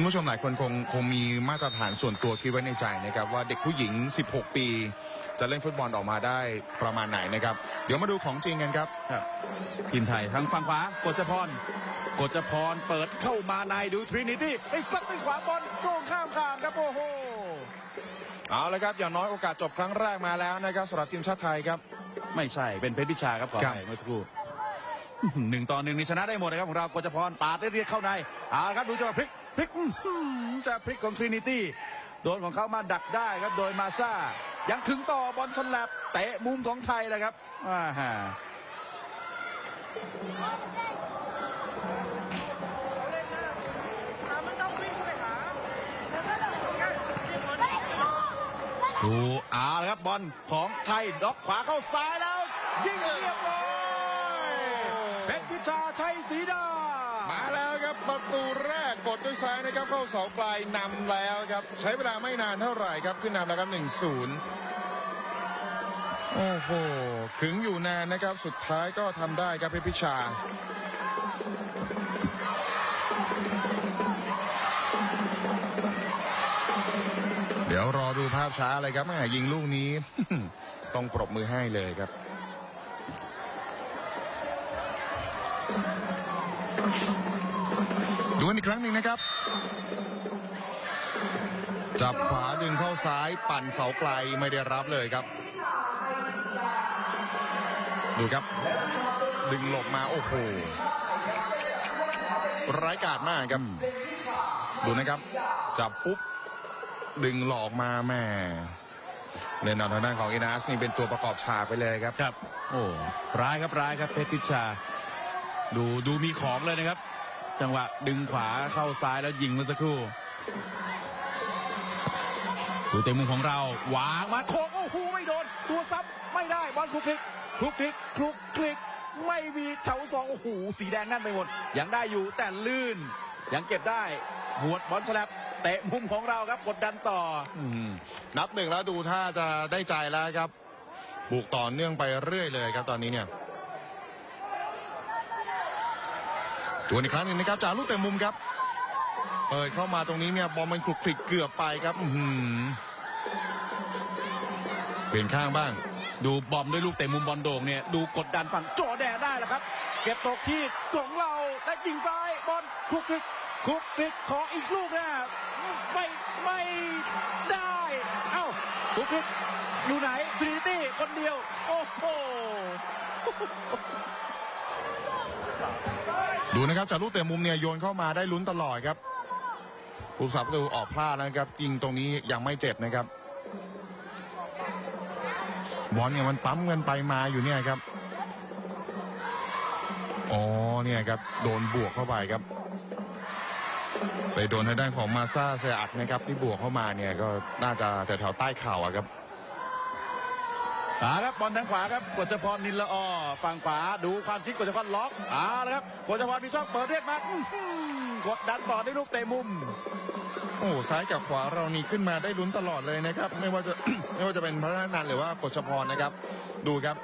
คุณผู้ชมหลายคนคงคงมีมาตรฐานส่วนตัวคิดไว้ในใจนะครับว่าเด็กผู้หญิง 16 ปี จะเล่นฟุตบอลออกมาได้ประมาณไหนนะครับ เดี๋ยวมาดูของจริงกันครับครับทีมไทยทางฝั่งขวากฎจพรกฎจพรเปิดเข้ามาในดูทรินิตี้ไอ้ซัดด้วยขวาบอลโด่งข้ามคานครับโอ้โหเอาละครับอย่างน้อยโอกาสจบครั้งแรกมาแล้วนะครับสำหรับทีมชาติไทยครับ ไม่ใช่เป็นเพชรพิชาครับขอครับไปเมื่อสักครู่อื้อหือหนึ่งต่อหนึ่งนี่ชนะได้หมดนะครับของเรากฎจพรปาดได้เรียกเข้าในเอาละครับดูจังหวะพลิก พลิกอื้อหือจะพลิกของทรินิตี้โดนของเขามาดักได้ครับโดยมาซ่ายังถึงต่อบอลชนแลบเตะมุมของไทยเลยครับอ่าฮะดูเอาละครับบอลของไทยด็อกขวาเข้าซ้ายแล้ว ยิงเรียบร้อยเพชรพิชาชัยศรีดา มาแล้วครับประตูแรก กดด้วยซ้ายนะครับเข้าเสาไกลนำแล้วครับใช้เวลาไม่นานเท่าไหร่ครับขึ้นนำแล้วครับ1-0 โอ้โหขึงอยู่นานนะครับสุดท้ายก็ทำได้ครับเพชรพิชาเดี๋ยวรอดูภาพช้าเลยครับแม่ยิงลูกนี้ ต้องปรบมือให้เลยครับ อีกครั้งหนึ่งนะครับ จับขวาดึงเข้าซ้ายปั่นเสาไกลไม่ได้รับเลยครับ ดูครับ ดึงหลบมาโอ้โหร้ายกาจมากครับ ดูนะครับ จับปุ๊บ ดึงหลอกมาแม่เล่นเอาทางด้านของอินาสนี่เป็นตัวประกอบฉากไปเลยครับ ครับ โอ้ ร้ายครับร้ายครับเพชรพิชา ดูดูมีของเลยนะครับ จังหวะดึงขวาเข้าซ้ายแล้วยิงเมื่อสักครู่ดูเต็มมุมของเราวางมาโคกโอ้โหไม่โดน ตัวซับไม่ได้บอลคลุกคลิกคลุกคลิกคลุกคลิกไม่มีแถวสองโอ้โหสีแดงนั่นไปหมด ยังได้อยู่แต่ลื่น ยังเก็บได้หวดบอลฉลับเตะมุมของเราครับกดดันต่ออนับหนึ่งแล้วดูท่าจะได้ใจแล้วครับ บุกต่อเนื่องไปเรื่อยเลยครับตอนนี้เนี่ย ตัวนอีกครั้งหนึ่งนะครับจากลูกเตะมุมครับ เปิดเข้ามาตรงนี้เนี่ยบอลมันคลุกคลิกเกือบไปครับอือหือเปลี่ยนข้างบ้าง ดูบอมด้วยลูกเตะมุมบอลโด่งเนี่ยดูกดดันฝั่งโจแดนได้แล้วครับ เก็บตกที่ของเราและยิงซ้ายบอลคลุกคลิกคลุกคลิกขออีกลูกนะไม่ไม่ได้ เอ้าคลุกคลิกอยู่ไหนทรินิตี้คนเดียว โอ้โห ดูนะครับจากลูกเตะมุมเนี่ยโยนเข้ามาได้ลุ้นตลอดครับผู้สับประตูออกพลาดนะครับยิงตรงนี้ยังไม่เจ็บนะครับ บอลเนี่ยมันปั๊มกันไปมาอยู่เนี่ยครับอ๋อเนี่ยครับโดนบวกเข้าไปครับ ไปโดนทางด้านของมาซาเซอักนะครับที่บวกเข้ามาเนี่ยก็น่าจะแถวๆใต้เข่าอะครับ อ่าครับบอลทางขวาครับกฎจพรนินละออฝั่งขวาดูความคิดกฎจพรล็อกอ่าแล้วครับกฎจพรมีช่องเปิดเรียกมาอื้อหือกดดันต่อด้วยลูกเตะมุมโอ้ซ้ายกับขวาเรานี่ขึ้นมาได้ลุ้นตลอดเลยนะครับ ไม่ว่าจะ ไม่ว่าจะเป็นพระนันท์หรือว่ากฎชพรนะครับ ดูครับ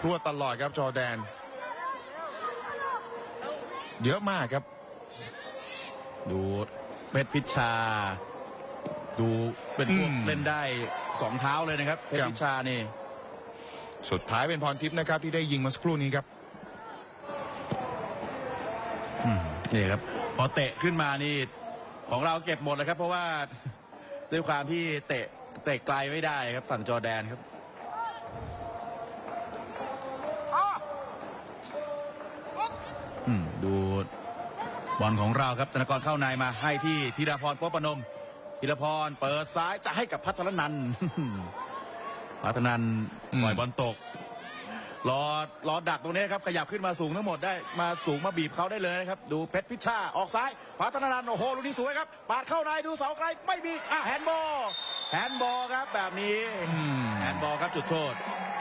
พรวดตลอดครับจอร์แดน เยอะมากครับ ดูเพชรพิชา ดูเป็นพวกอืมเล่นได้สองเท้าเลยนะครับเพชครรับพิชานี่ สุดท้ายเป็นพรทิพย์นะครับที่ได้ยิงมาสักครู่นี้ครับนี่ครับ พอเตะขึ้นมานี่ ของเราเก็บหมดเลยครับ เพราะว่าด้วยความที่เตะเตะไกลไม่ได้ครับฝั่งจอแดนครับดูบอลของเราครับธนกรเข้าในมาให้ที่ธีรพรโปปนมธีรพรเปิดซ้ายจะให้กับพัทรนันท์ พัทรนันท์อืมปล่อยบอลตก รอรอดักตรงนี้ครับ ขยับขึ้นมาสูงทั้งหมดได้มาสูงมาบีบเขาได้เลยนะครับ ดูเพชรพิชชาออกซ้ายพัฒนานันท์โอ้โหลูกนี้สวยครับ ปาดเข้าในดูเสาไกลไม่มีอะแฮนด์บอลแฮนด์บอลครับแบบนี้อืมแฮนด์บอลครับจุดโทษ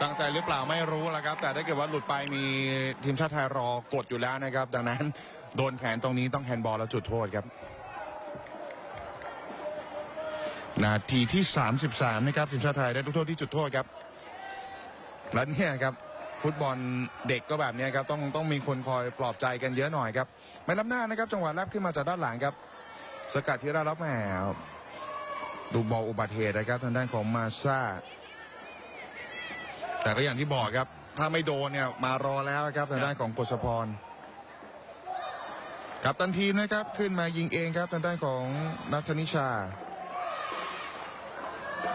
ตั้งใจหรือเปล่าไม่รู้ละครับ แต่ถ้าเกิดว่าหลุดไปมีทีมชาติไทยรอกดอยู่แล้วนะครับ ดังนั้นโดนแขนตรงนี้ต้องแฮนด์บอลแล้วจุดโทษครับ นาทีที่ 33 นะครับทีมชาติไทยได้ลูกโทษที่จุดโทษครับและเนี่ยครับฟุตบอลเด็กก็แบบเนี้ยครับต้องต้องมีคนคอยปลอบใจกันเยอะหน่อยครับไม่ล้ำหน้านะครับ จังหวะแรกขึ้นมาจากด้านหลังครับ สกัดที่ได้รับแหมดูบอลอุบัติเหตุนะครับทางด้านของมาซาแต่ก็อย่างที่บอกครับ ถ้าไม่โดนเนี่ยมารอแล้วครับทางด้านของกฤษพรกับตันทีนะครับขึ้นมายิงเองครับทางด้านของนัทนิชา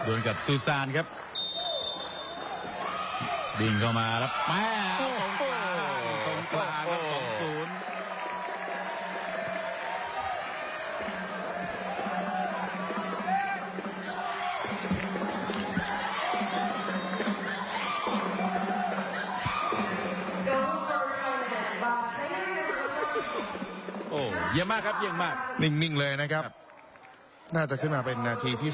ดวลกับซูซานครับดิ่งเข้ามาแล้วแม่ตรงกลางตรงกลางครับสองศูนย์โอ้เยี่ยมมากครับเยี่ยมมาก นิ่ง ๆ เลยนะครับครับ น่าจะขึ้นมาเป็นนาทีที่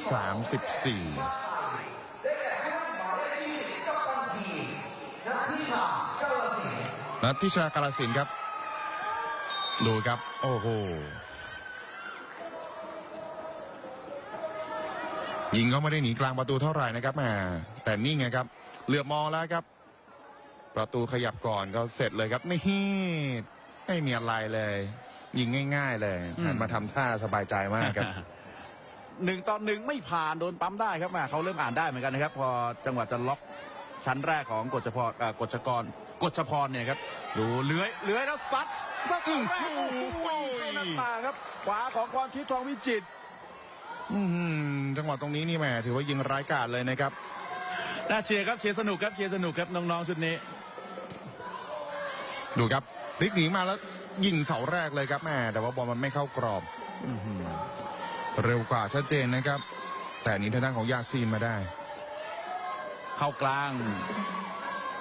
34นัททิชากาลสินครับ ดูครับ โอ้โห ยิงก็ไม่ได้หนีกลางประตูเท่าไหร่นะครับแหมแต่นี่ไงครับ เหลือบมองแล้วครับ ประตูขยับก่อนก็เสร็จเลยครับนี่ไม่มีอะไรเลย ยิงง่าย ๆ เลยหันมาทำท่าสบายใจมากครับ หนึ่งต่อหนึ่งไม่ผ่านโดนปั๊มได้ครับแม่เขาเริ่มอ่านได้เหมือนกันนะครับ พอจังหวะจะล็อกชั้นแรกของกฎจพรกฎจกรกฎจพรเนี่ยครับดูเลื้อยเลื้อยแล้วซัดซัดแรกโอ้โหเข้าหน้าต่าครับขวาของความคิดทองวิจิตจังหวะตรงนี้นี่แหมถือว่ายิงร้ายกาจเลยนะครับน่าเชียร์ครับเชียร์สนุกครับเชียร์สนุกครับน้องๆชุดนี้ ดูครับพลิกหนีมาแล้วยิงเสาแรกเลยครับแม่แต่ว่าบอลมันไม่เข้ากรอบอื เร็วกว่าชัดเจนนะครับ แต่อันนี้ทางด้านของยาซีนมาได้ เข้ากลาง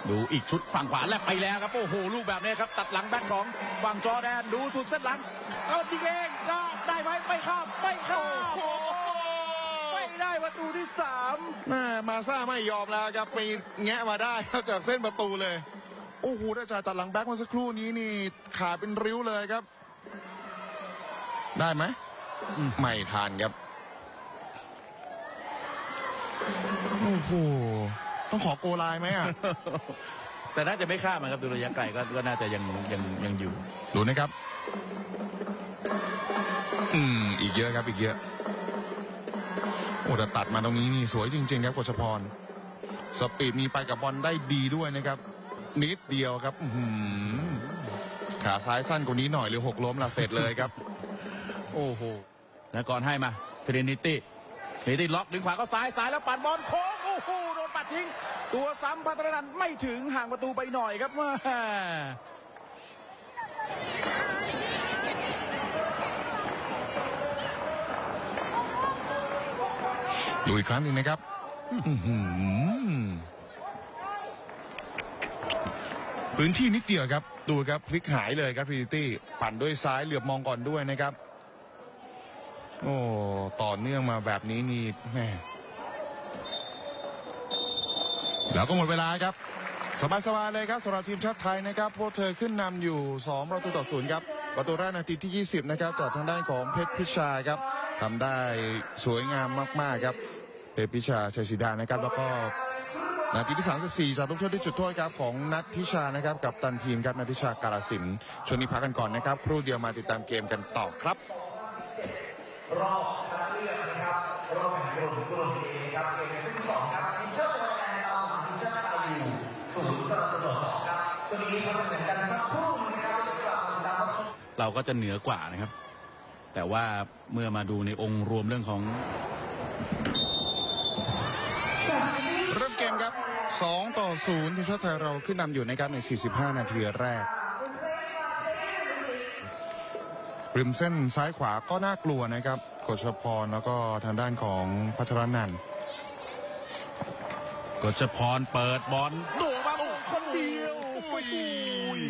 ดูอีกชุดฝั่งขวาแลบไปแล้วครับ โอ้โห ลูกแบบนี้ครับ ตัดหลังแบ็คของฝั่งจอร์แดน ดูสุดเส้นหลัง เอายิงเองได้ได้ไหมไม่ข้ามไม่ข้ามไม่ได้ประตูที่สามแม่มาซ่าไม่ยอมแล้วครับไปแงะมาได้ครับจากเส้นประตูเลยโอ้โหได้จ่ายตัดหลังแบ็คเมื่อสักครู่นี้นี่ขาดเป็นริ้วเลยครับ ได้ไหม ไม่ทันครับ โอ้โห ต้องขอโกไลน์ไหมอะ แต่น่าจะไม่ข้ามนะครับ ดูระยะไกลก็ก็น่าจะยังยังยังอยู่ ดูนะครับ อืม อีกเยอะครับ อีกเยอะ โอ้แต่ตัดมาตรงนี้นี่สวยจริง ๆ ครับกฤษพร สปีดมีไปกับบอลได้ดีด้วยนะครับ นิดเดียวครับอื้อหือขาซ้ายสั้นกว่านี้หน่อยหรือหกล้มละเสร็จเลยครับ โอ้โหแล้วก่อนให้มาทรินิตี้ทรินิตี้ล็อกดึงขวาก็ซ้ายซ้ายแล้วปัดบอลโค้งโอ้โหโดนปัดทิ้ง ตัวซ้ำพัฒนันไม่ถึงห่างประตูไปหน่อยครับแม่ดูอีกครั้งหนึ่งนะครับพื้นที่นิดเดียวครับ ดูครับพลิกหายเลยครับพีตี้ปั่นด้วยซ้ายเหลือบมองก่อนด้วยนะครับ โอ้ต่อเนื่องมาแบบนี้นี่แม่แล้วก็หมดเวลาครับสบายๆเลยครับสำหรับทีมชาติไทยนะครับพวกเธอขึ้นนำอยู่ 2 ประตูต่อศูนย์ครับประตูแรกนาทีที่ 20 นะครับจากทางด้านของเพชรพิชาครับทำได้สวยงามมาก ๆ ครับเพชรพิชาชัยศิดานะครับ แล้วก็นาทีที่ 34 จากลูกโทษที่จุดโทษครับของนัททิชานะครับกับตันทีมครับนัททิชากาลสินช่วงนี้พักกันก่อนนะครับ ครู่เดียวมาติดตามเกมกันต่อครับ รอบคัดเลือกนะครับรอบแบ่งกลุ่มกลุ่มเอครับเกมในที่สองครับทีมชาติจอร์แดนตามหลังทีมชาติไทยอยู่ศูนย์ประตูต่อสองครับช่วงนี้ทำเหมือนกันสักครู่หนึงนะครับเดี๋ยวกลับมาติดตามรับชมเราก็จะเหนือกว่านะครับ แต่ว่าเมื่อมาดูในองค์รวมเรื่องของเริ่มเกมครับ 2 ต่อ0ทีมชาติไทยเราขึ้นนำอยู่นะครับใน 45 นาทีแรก ริมเส้นซ้ายขวาก็น่ากลัวนะครับกฎชพรแล้วก็ทางด้านของพัทรนันท์กฎจพรเปิดบอลโดมาโอ้คนเดียวโอ้ย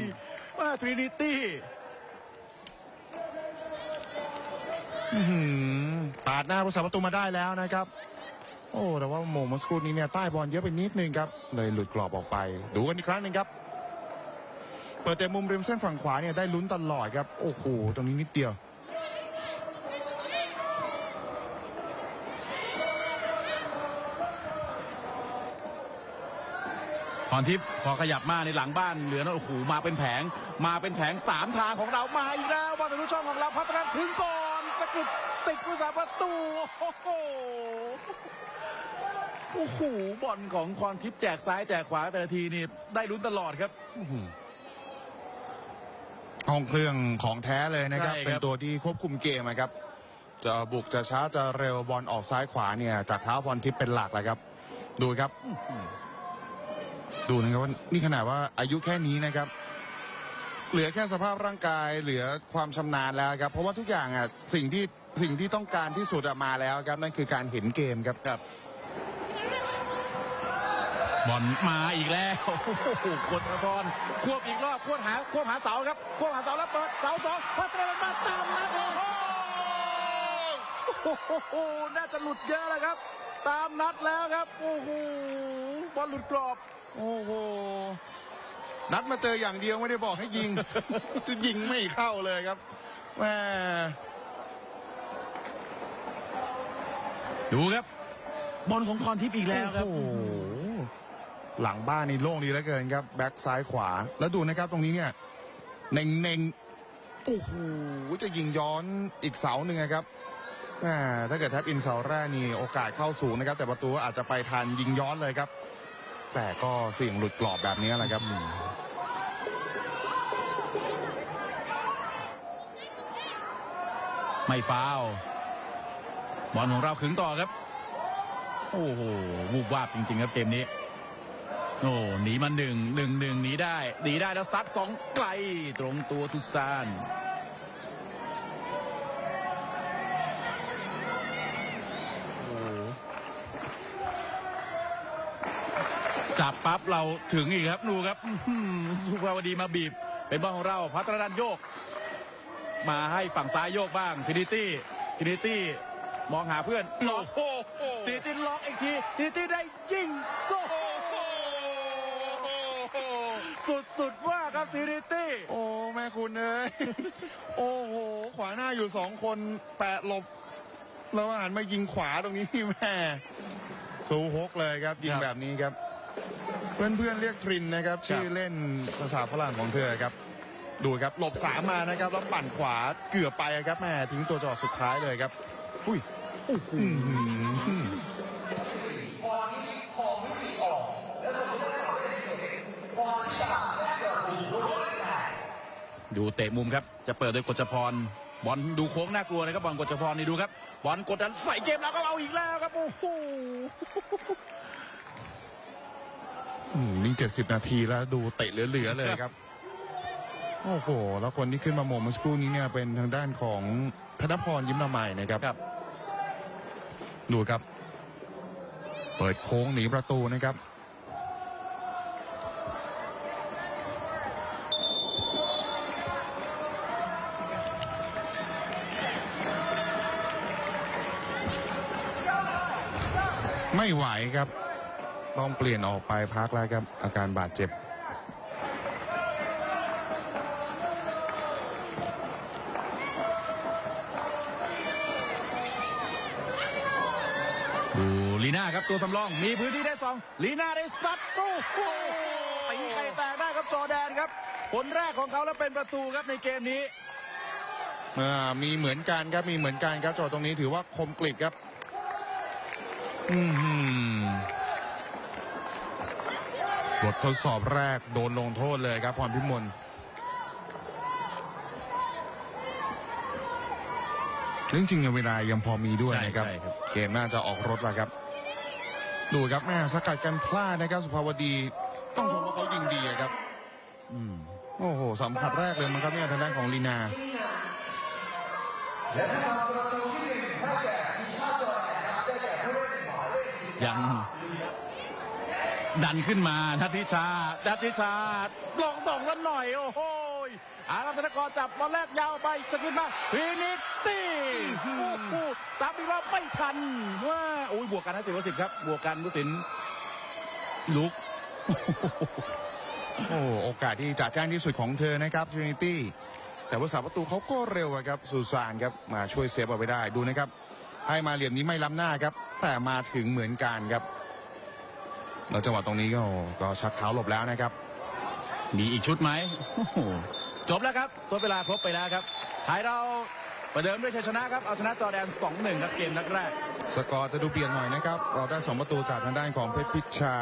มาทรินิตี้อื้อหือปาดหน้าผู้สาประตูมาได้แล้วนะครับ โอ้แต่ว่าโมงเมัสกครูนี้เนี่ยใต้บอลเยอะไปนิดนึงครับ เลยหลุดกรอบออกไป ดูกันอีกครั้งหนึ่งครับ เปิดแต่มุมริมเส้นฝั่งขวาเนี่ยได้ลุ้นตลอดครับ โอ้โห ตรงนี้นิดเดียว พรทิพย์พอขยับมาในหลังบ้านเหลือนโอ้โหมาเป็นแผง มาเป็นแผงสามทางของเรามาอีกแล้วบอลเป็นลูกช่องของเราพัฒนาถึงก่อนสกฤษติดผู้สาประตูโอ้โหโอ้โหบอลของพรทิพย์แจกซ้ายแจกขวาแต่ละทีนี่ได้ลุ้นตลอดครับ ห้องเครื่องของแท้เลยนะครับ ใช่ครับ เป็นตัวที่ควบคุมเกมนะครับ จะบุกจะช้าจะเร็วบอลออกซ้ายขวาเนี่ยจากเท้าพรทิพย์เป็นหลักแหละครับ ดูครับ ดูนะครับว่านี่ขนาดว่าอายุแค่นี้นะครับ เหลือแค่สภาพร่างกายเหลือความชำนาญแล้วครับ เพราะว่าทุกอย่างอะสิ่งที่สิ่งที่ต้องการที่สุดอะมาแล้วครับนั่นคือการเห็นเกมครับ ครับ บอลมาอีกแล้วโอ้โหกดธพรควบอีกรอบควบหาควบหาเสาครับควบหาเสาแล้วเปิดเสาสองพัฒนามาตามนัดโอ้โหโอ้โหน่าจะหลุดเยอะแล้วครับ ตามนัดแล้วครับโอ้โหบอลหลุดกรอบ โอ้โหนัดมาเจออย่างเดียวไม่ได้บอกให้ยิงจะยิงไม่เข้าเลยครับแหมดูครับบอลของพรทิพย์อีกแล้วครับโอ้โหลังบ้านนี่โล่งดีเหลือเกินครับ แบ็คซ้ายขวา แล้วดูนะครับตรงนี้เนี่ยเน่งเน่งโอ้โหจะยิงย้อนอีกเสาหนึ่งนะครับถ้าเกิดแท็บอินเสาแรกนี่โอกาสเข้าสูงนะครับ แต่ประตูอาจจะไปทันยิงย้อนเลยครับ แต่ก็เสี่ยงหลุดกรอบแบบนี้แหละครับไม่ฟาวบอลของเราขึงต่อครับ โอ้โหวูบวาบจริง ๆ ครับเกมนี้ โอ้หนีมาหนึ่งหนึ่งหนึ่งหนีได้หนีได้แล้วซัดสองไกลตรงตัวทุซานจับปั๊บเราถึงอีกครับดูครับสุภาวดีมาบีบ เป็นบอลของเราพัฒนันโยก มาให้ฝั่งซ้ายโยกบ้างทินิตี้ทินิตี้มองหาเพื่อนล็อกทินิตี้ล็อกอีกทีทินิตี้ได้ยิงโอ้ โหสุดๆว่าครับทินิตี้ โอ้แม่คุณเอ้ยโอ้โห ขวาหน้าอยู่สองคนแปะหลบ แล้วหันมายิงขวาตรงนี้นี่แม่สูฮกเลยครับ ยิงแบบนี้ครับเพื่อนๆเรียกทรินนะครับ ชื่อเล่นภาษาฝรั่งของเธอครับ ดูครับหลบสามมานะครับ แล้วปั่นขวาเกือบไปครับแม่ทิ้งตัวจอดสุดท้ายเลยครับ อุ้ยโอ้โห ดูเตะมุมครับ จะเปิดโดยกฎจพร บอลดูโค้งน่ากลัวนะครับบอลกฎจพรนี่ดูครับ บอลกดดันใส่เกมแล้วก็เอาอีกแล้วครับโอ้โหอืมนี่เจ็ดสิบนาทีแล้วดูเตะเหลือๆเลยครับ โอ้โห แล้วคนที่ขึ้นมาโมงเมื่อสักครู่นี้เนี่ยเป็นทางด้านของธนพรยิ้มละไมนะครับครับ ดูครับ เปิดโค้งหนีประตูนะครับ ไม่ไหวครับ ต้องเปลี่ยนออกไปพักแล้วครับ อาการบาดเจ็บ ดูลีน่าครับตัวสำรอง มีพื้นที่ได้สองลีน่าได้ซัดโอ้โหตีไข่แตกได้ครับจอแดนครับ ผลแรกของเขาแล้วเป็นประตูครับในเกมนี้มีเหมือนกันครับ มีเหมือนกันครับจอดตรงนี้ถือว่าคมกริบครับ บททดสอบแรกโดนลงโทษเลยครับพรพิมลจริงๆเนี่ยเวลายังพอมีด้วยใช่นะครับใช่ครับ เกมน่าจะออกรถแล้วครับ ดูครับแม่สกัดกันพลาดนะครับสุภาวดี ต้องชมว่าเขายิงดีอะครับ อืมโอ้โหสัมผัสแรกเลยมันครับเนี่ยทางด้านของลีนา ยังดันขึ้นมาทัตติชาทัตติชาลองส่งสักหน่อย โอ้โหอารัตนกรจับบอลแรกยาวไปสกินมาฟินิตตี้โอ้สามอีกรอบไม่ทันว่าโอ้ยบวกกันนะสิบสิบครับ บวกกันผู้สินลุกโอ้โอกาสที่จะแจ้งที่สุดของเธอนะครับทรินิตี้แต่ว่าสาประตูเขาก็เร็วครับซูซานครับมาช่วยเซฟเอาไว้ได้ดูนะครับ ให้มาเหลี่ยมนี้ไม่ล้ำหน้าครับ แต่มาถึงเหมือนกันครับแล้วจังหวะตรงนี้ก็ก็ชักเท้าหลบแล้วนะครับ มีอีกชุดไหมโอ้โหจบแล้วครับตัวเวลาครบไปแล้วครับไทยเราประเดิมด้วยชัยชนะครับ เอาชนะจอร์แดน 2-1 ครับเกมนัดแรก สกอร์จะดูเปลี่ยนหน่อยนะครับ เราได้ 2 ประตูจากทางด้านของเพชรพิชา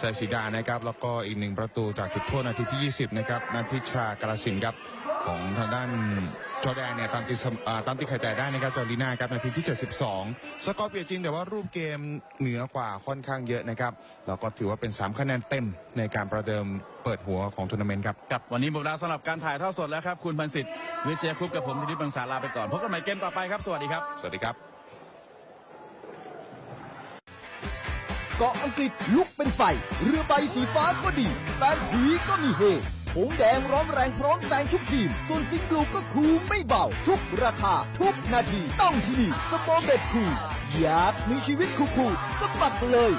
ชัยศรีดานะครับ แล้วก็อีกหนึ่งประตูจากจุดโทษนาทีที่ 20 นะครับนันทิชากราสินครับของทางด้าน จอร์แดนเนี่ยตามตีเสมอ่าตามตีไข่แต่ได้นะครับจอร์ลีน่าครับนาทีที่ 72 สกอร์เปลี่ยนจริงแต่ว่ารูปเกมเหนือกว่าค่อนข้างเยอะนะครับแล้วก็ถือว่าเป็น 3 คะแนนเต็มในการประเดิมเปิดหัวของทัวร์นาเมนต์ครับครับวันนี้หมดเวลาสำหรับการถ่ายทอดสดแล้วครับ คุณพันศิษฐ์วิเชียคุปกับผมธิติบังสาลาไปก่อนพบกันใหม่เกมต่อไปครับ สวัสดีครับ สวัสดีครับ เกาะอังกฤษลุกเป็นไฟ เรือใบสีฟ้าก็ดีแฟนผีก็มีเฮ หงแดงร้อนแรงพร้อมแซงทุกทีม ส่วนสิงห์บลูก็คูไม่เบา ทุกราคา ทุกนาที ต้องที่นี่สปอร์เบ็ดคูอยากมีชีวิตคูคูสมัครเลย